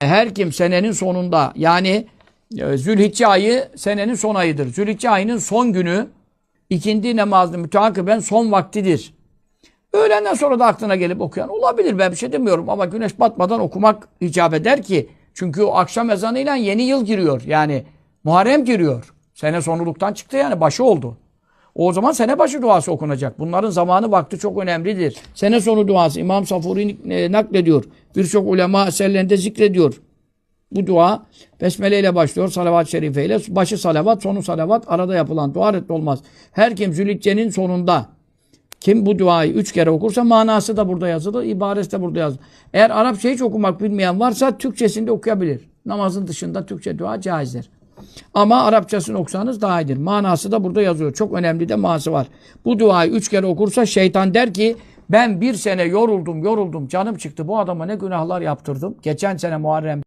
her kim senenin sonunda yani e, Zülhicce ayı senenin son ayıdır. Zülhicce ayının son günü ikindi namazını müteakiben son vaktidir. Öğlenden sonra da aklına gelip okuyan olabilir ben bir şey demiyorum ama güneş batmadan okumak icap eder ki çünkü o akşam ezanıyla yeni yıl giriyor. Yani Muharrem giriyor. Sene sonuluktan çıktı yani başı oldu. O zaman sene başı duası okunacak. Bunların zamanı vakti çok önemlidir. Sene sonu duası İmam Safuri e, naklediyor. Birçok ulema eserlerinde zikrediyor. Bu dua besmele ile başlıyor. Salavat-ı şerife ile. Başı salavat, sonu salavat. Arada yapılan dua reddi olmaz. Her kim Zülhicce'nin sonunda kim bu duayı üç kere okursa manası da burada yazılı, ibaresi de burada yazılı. Eğer Arapça hiç okumak bilmeyen varsa Türkçesinde okuyabilir. Namazın dışında Türkçe dua caizdir. Ama Arapçasını okusanız daha iyidir. Manası da burada yazıyor. Çok önemli de manası var. Bu duayı üç kere okursa şeytan der ki ben bir sene yoruldum yoruldum canım çıktı. Bu adama ne günahlar yaptırdım. Geçen sene Muharrem